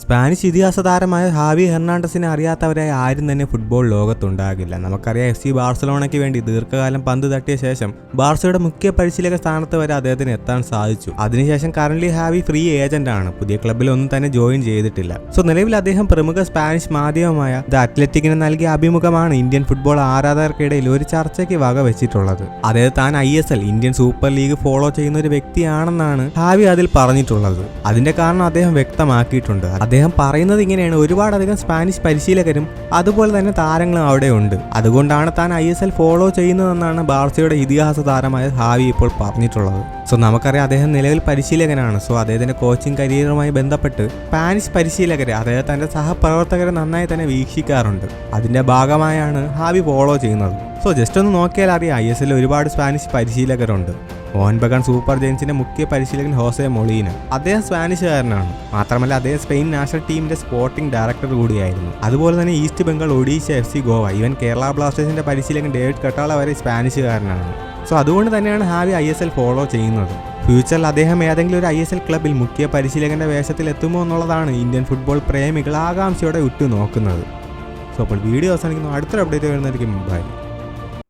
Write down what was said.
Spanish ഇതിഹാസ താരമായ Harvey ഹെർണാണ്ടസിനെ അറിയാത്തവരായി ആരും തന്നെ ഫുട്ബോൾ ലോകത്തുണ്ടാകില്ല. നമുക്കറിയാം എഫ് സി ബാർസലോണയ്ക്ക് വേണ്ടി ദീർഘകാലം പന്ത് തട്ടിയ ശേഷം ബാഴ്സയുടെ മുഖ്യ പരിശീലക സ്ഥാനത്ത് വരെ അദ്ദേഹത്തിന് എത്താൻ സാധിച്ചു. അതിനുശേഷം കറന്റ് ഹാവി ഫ്രീ ഏജന്റ് ആണ് പുതിയ ക്ലബ്ബിൽ ഒന്നും തന്നെ ജോയിൻ ചെയ്തിട്ടില്ല. സോ നിലവിൽ അദ്ദേഹം പ്രമുഖ സ്പാനിഷ് മാധ്യമമായ ദ അത്ലറ്റിക്കിന് നൽകിയ അഭിമുഖമാണ് ഇന്ത്യൻ ഫുട്ബോൾ ആരാധകർക്കിടയിൽ ഒരു ചർച്ചയ്ക്ക് വക വെച്ചിട്ടുള്ളത് അദ്ദേഹം താൻ I S L Indian super league follow ചെയ്യുന്ന ഒരു വ്യക്തിയാണെന്നാണ് ഹാവി അതിൽ പറഞ്ഞിട്ടുള്ളത്. അതിന്റെ കാരണം അദ്ദേഹം വ്യക്തമാക്കിയിട്ടുണ്ട്. അദ്ദേഹം പറയുന്നത് ഇങ്ങനെയാണ്. ഒരുപാടധികം സ്പാനിഷ് പരിശീലകരും അതുപോലെ തന്നെ താരങ്ങളും അവിടെ ഉണ്ട് അതുകൊണ്ടാണ് താൻ ഐ എസ് എൽ ഫോളോ ചെയ്യുന്നതെന്നാണ് ബാർസയുടെ ഇതിഹാസ താരമായ ഹാവി ഇപ്പോൾ പറഞ്ഞിട്ടുള്ളത്. സോ നമുക്കറിയാം അദ്ദേഹം നിലവിൽ പരിശീലകനാണ്. സോ അദ്ദേഹത്തിന്റെ കോച്ചിങ് കരിയറുമായി ബന്ധപ്പെട്ട് സ്പാനിഷ് പരിശീലകരെ അതായത് തന്റെ സഹപ്രവർത്തകരെ നന്നായി തന്നെ വീക്ഷിക്കാറുണ്ട്. അതിന്റെ ഭാഗമായാണ് ഹാവി ഫോളോ ചെയ്യുന്നത്. സോ ജസ്റ്റ് ഒന്ന് നോക്കിയാൽ അറിയാം ഐ എസ് എല്ലിൽ ഒരുപാട് സ്പാനിഷ് പരിശീലകരുണ്ട്. മോഹൻ ബഗാൻ സൂപ്പർ ജയൻസിന്റെ മുഖ്യ പരിശീലകൻ ഹോസെ മൊളീന. അദ്ദേഹം സ്പാനിഷുകാരനാണ് മാത്രമല്ല അദ്ദേഹം സ്പെയിൻ നാഷണൽ ടീമിന്റെ സ്പോർട്ടിംഗ് ഡയറക്ടർ കൂടിയായിരുന്നു. അതുപോലെ തന്നെ east Bengal Odisha F C Goa. Ivan Kerala ബ്ലാസ്റ്റേഴ്സിന്റെ പരിശീലകൻ ഡേവിഡ് കട്ടാള വരെ സ്പാനിഷുകാരനാണ് സോ അതുകൊണ്ട് തന്നെയാണ് Javi I S L follow ചെയ്യുന്നത്. ഫ്യൂച്ചറിൽ അദ്ദേഹം ഏതെങ്കിലും ഒരു ഐ എസ് എൽ ക്ലബിൽ മുഖ്യ പരിശീലകന്റെ വേഷത്തിൽ എത്തുമോ എന്നുള്ളതാണ് ഇന്ത്യൻ ഫുട്ബോൾ പ്രേമികൾ ആകാംക്ഷയോടെ ഉറ്റുനോക്കുന്നത്. സോ അപ്പോൾ വീഡിയോ അവസാനിക്കുന്നു. അടുത്തൊരു അപ്ഡേറ്റ് വരുന്നതായിരിക്കും. ബൈ